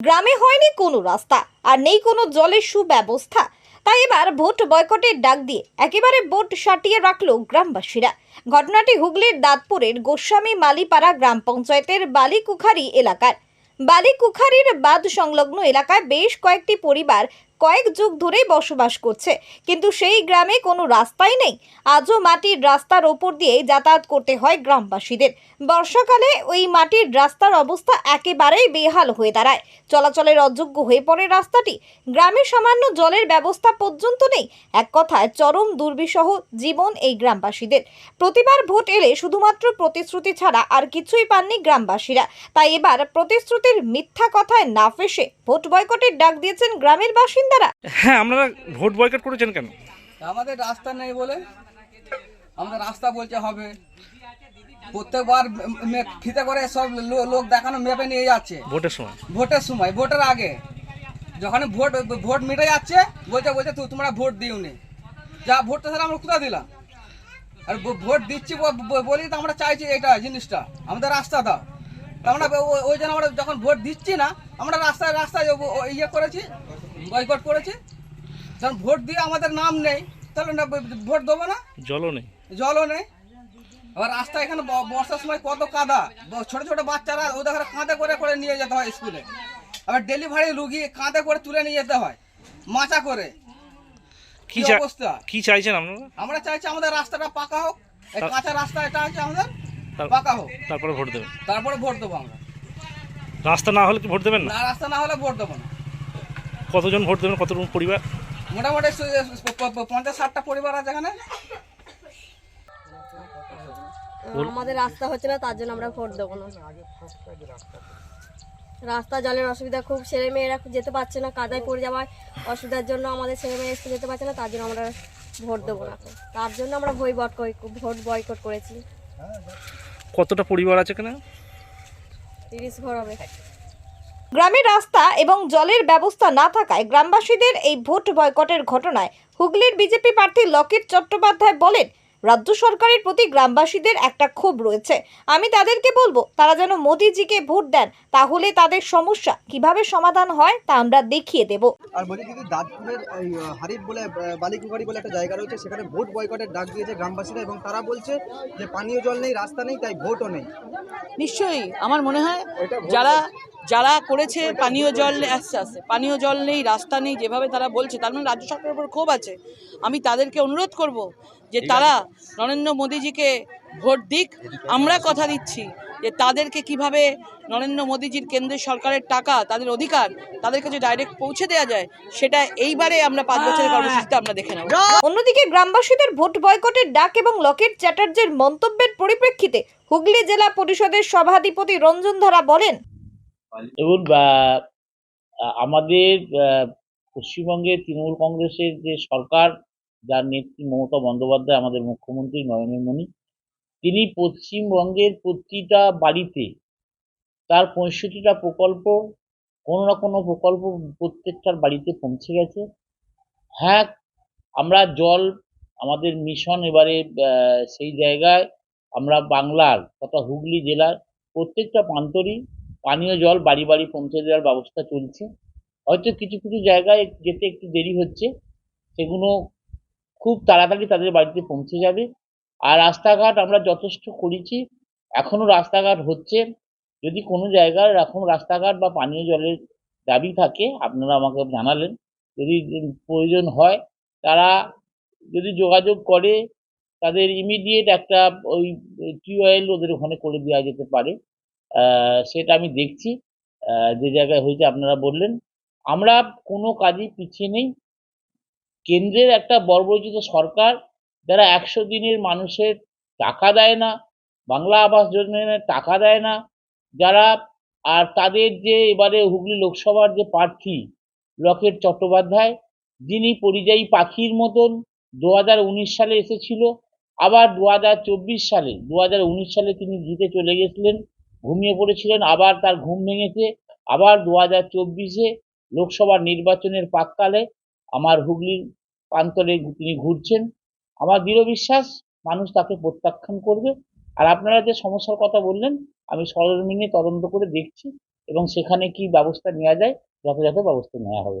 গ্রামে হয়নি কোনো রাস্তা আর নেই কোনো জলের সুব্যবস্থা। তাই এবার ভোট বয়কটের ডাক দিয়ে একেবারে ভোট সাটিয়ে রাখল গ্রামবাসীরা। ঘটনাটি হুগলির দাঁতপুরের গোস্বামী মালিপাড়া গ্রাম পঞ্চায়েতের বালিকুখারি এলাকার। বালিকুখারির বাঁধ সংলগ্ন এলাকায় বেশ কয়েকটি পরিবার কয়েক যুগ ধরেই বসবাস করছে। কিন্তু সেই গ্রামে কোনো রাস্তাই নেই। আজও মাটির রাস্তার ওপর দিয়ে যাতায়াত করতে হয় গ্রামবাসীদের। বর্ষাকালে ওই মাটির রাস্তার অবস্থা একেবারেই বেহাল হয়ে দাঁড়ায়। চলাচলের অযোগ্য হয়ে পড়ে রাস্তাটি। গ্রামে সামান্য জলের ব্যবস্থা পর্যন্ত নেই। এক কথায় চরম দুর্বিষহ জীবন এই গ্রামবাসীদের। প্রতিবার ভোট এলে শুধুমাত্র প্রতিশ্রুতি ছাড়া আর কিছুই পাননি গ্রামবাসীরা। তাই এবার প্রতিশ্রুতির মিথ্যা কথায় না ফেসে ভোট বয়কটের ডাক দিয়েছেন গ্রামের বাসিন্দারা হ্যাঁ আপনারা ভোট বয়কট করেছেন কেন? আমাদের রাস্তা নেই বলে আমাদের রাস্তা বলছে হবে। প্রত্যেকবার ফিতে করে সব লো- লোক দেখানো মেপে নিয়ে যাচ্ছে। ভোটের সময়? ভোটের সময় ভোটের আগে। যখন ভোট ভোট মিটে যাচ্ছে বলছে বলছে তো তোমরা ভোট দিওনি। যা ভোটটা স্যার আমরা কোথায় দিলাম? আর ভোট দিচ্ছি বলি তো আমরা চাইছি এটা জিনিসটা আমাদের রাস্তা দাও। তা আমরা ওই জন্য আমরা যখন ভোট দিচ্ছি না আমরা রাস্তায় রাস্তায় ইয়ে করেছি। বয়কট করেছে। যখন ভোট দিয়ে আমাদের নাম নেই তাহলে না ভোট দেবো না? জলও নেই। জলও নেই। আবার রাস্তা এখানে বর্ষার সময় কত কাদা। ছোট ছোট বাচ্চারা ওদের ঘরে কাঁধে করে করে নিয়ে যেতে হয় স্কুলে। আবার ডেলিভারি রুগী কাঁধে করে তুলে নিয়ে যেতে হয় মাচা করে। কি অবস্থা? কি চাইছেন আপনারা? আমরা চাইছি আমাদের রাস্তাটা পাকা হোক এই কাঁচা রাস্তা এটা আছে আমাদের পাকা হোক। তারপরে ভোট দেবেন। তারপরে ভোট দেবো আমরা। রাস্তা না হলে কি ভোট দেবেন না রাস্তা না হলে ভোট দেবো না। কতজন ভোট দেবেন কতজন পরিবার? মোটামুটি পঞ্চাশ ষাটটা পরিবার আছে এখানে। আমাদের রাস্তা হচ্ছে না তার জন্য আমরা ভোট দেবো না। রাস্তা জলের অসুবিধা খুব ছেলে মেয়েরা যেতে পারছে না কাদায় পড়ে যাওয়ার অসুবিধার জন্য আমাদের ছেলে মেয়ে স্কুল যেতে পারছে না তার জন্য আমরা ভোট দেবো না। তার জন্য আমরা ভই বট ভোট বয়কট করেছি। কতটা পরিবার আছে এখানে? তিরিশ ঘর হবে। গ্রামের রাস্তা এবং জলের ব্যবস্থা না থাকায় গ্রামবাসীদের এই ভোট বয়কটের ঘটনায় হুগলির বিজেপি প্রার্থী লকেট চট্টোপাধ্যায় বলেন রাজ্য সরকারের প্রতি গ্রামবাসীদের একটা ক্ষোভ রয়েছে। আমি তাদেরকে বলব তারা যেন মোদিজিকে ভোট দেন তাহলে তাদের সমস্যা কীভাবে সমাধান হয় তা আমরা দেখিয়ে দেব। আর বলি দিদি দাঁতপুরের ওই হারিফ বলে বালিকুকারি বলে একটা জায়গা রয়েছে সেখানে ভোট বয়কটের ডাক দিয়েছে গ্রামবাসীরা এবং তারা বলছে যে পানীয় জল নেই রাস্তা নেই তাই ভোটও নেই। নিশ্চয়ই আমার মনে হয় যারা যারা করেছে পানীয় জল আস্তে আস্তে পানীয় জল নেই রাস্তা নেই যেভাবে তারা বলছে তার মানে রাজ্য সরকারের উপর ক্ষোভ আছে। আমি তাদেরকে অনুরোধ করব যে তারা নরেন্দ্র মোদীজিকে ভোট দিক আমরা কথা দিচ্ছি যে তাদেরকে কীভাবে নরেন্দ্র মোদীজির কেন্দ্রের সরকারের টাকা তাদের অধিকার তাদের কাছে ডাইরেক্ট পৌঁছে দেওয়া যায় সেটা এইবারে আমরা পাঁচ বছরের কর্মসূচিতে আমরা দেখে নেব। অন্যদিকে গ্রামবাসীদের ভোট বয়কটের ডাক এবং লকেট চ্যাটার্জির মন্তব্যের পরিপ্রেক্ষিতে হুগলি জেলা পরিষদের সভাধিপতি রঞ্জন ধারা বলেন এবং আমাদের আহ, পশ্চিমবঙ্গের তৃণমূল কংগ্রেসের যে সরকার যার নেত্রী মমতা বন্দ্যোপাধ্যায় আমাদের মুখ্যমন্ত্রী নরেন্দ্র তিনি পশ্চিমবঙ্গের প্রতিটা বাড়িতে তার পঁয়ষট্টিটা প্রকল্প কোনো না কোনো প্রকল্প প্রত্যেকটার বাড়িতে পৌঁছে গেছে। হ্যাঁ আমরা জল আমাদের মিশন এবারে সেই জায়গায় আমরা বাংলার তথা হুগলি জেলার প্রত্যেকটা প্রান্তরই পানীয় জল, বাড়ি বাড়ি পৌঁছে দেওয়ার ব্যবস্থা চলছে। হয়তো কিছু কিছু জায়গায় যেতে একটু দেরি হচ্ছে, সেগুলো খুব তাড়াতাড়ি তাদের বাড়িতে পৌঁছে যাবে। আর রাস্তাঘাট আমরা যথেষ্ট করেছি এখনও রাস্তাঘাট হচ্ছে। যদি কোনো জায়গায় এরকম রাস্তাঘাট বা পানীয় জলের দাবি থাকে, আপনারা আমাকে জানালেন। যদি প্রয়োজন হয়, তারা যদি যোগাযোগ করে, তাদের ইমিডিয়েট একটা ওই টিউবওয়েল ওদের ওখানে করে দেওয়া যেতে পারে। সেটা আমি দেখছি। যে জায়গায় হয়েছে আপনারা বললেন। আমরা কোনো কাজই পিছিয়ে নেই। কেন্দ্রের একটা বর্বরচিত সরকার যারা একশো দিনের মানুষের টাকা দেয় না, বাংলা আবাস যোজনার টাকা দেয় না, যারা আর তাদের যে এবারে হুগলি লোকসভার যে প্রার্থী লকেট চট্টোপাধ্যায়, যিনি পরিযায়ী পাখির মতন দু হাজার উনিশ সালে এসেছিল, আবার দু হাজার চব্বিশ সালে দু হাজার উনিশ সালে তিনি জিতে চলে গেছিলেন। ঘুমিয়ে পড়েছিলেন, আবার তার ঘুম ভেঙেছে, আবার দু হাজার চব্বিশে লোকসভা নির্বাচনের প্রাককালে আমার হুগলির প্রান্তরে তিনি ঘুরছেন। আমার দৃঢ় বিশ্বাস, মানুষ তাকে প্রত্যাখ্যান করবে। আর আপনারা যে সমস্যার কথা বললেন, আমি সরজমিনে তদন্ত করে দেখছি এবং সেখানে কি ব্যবস্থা নেওয়া যায়, যথাযথ ব্যবস্থা নেওয়া হবে।